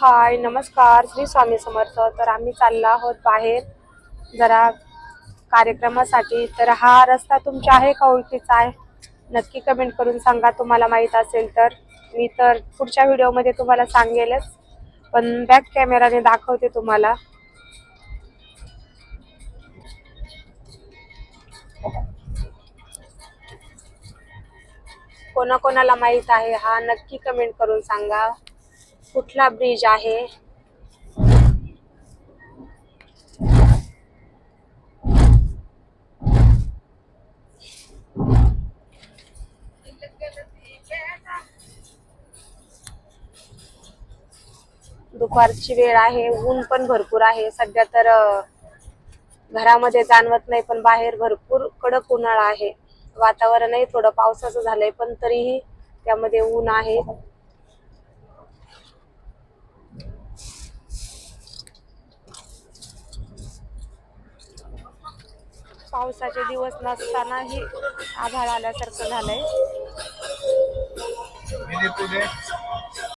हाय नमस्कार श्री स्वामी समर्थ. तर आम्ही चाललो आहोत बाहेर. जरा कार्यक्रमासाठी. तर हा रस्ता तुमच्या आहे का ओळखीचा आहे? नक्की कमेंट करून सांगा. तुम्हाला माहीत असेल तर. मी तर पुढच्या व्हिडिओमध्ये तुम्हाला सांगेलच. पण बॅक कॅमेराने दाखवते तुम्हाला. कोणाकोणाला माहीत आहे हा नक्की कमेंट करून सांगा. कुठला ब्रिज आहे? दुपारची वेळ आहे ऊन पण भरपूर आहे. सध्या तर घरामध्ये जाणवत नाही पण बाहेर भरपूर कडक उन्हाळा आहे. वातावरणही थोडं पावसाचं झालंय पण तरीही त्यामध्ये ऊन आहे. पावसाचे दिवस नसतानाही आभाळ आल्यासारखं झालंय.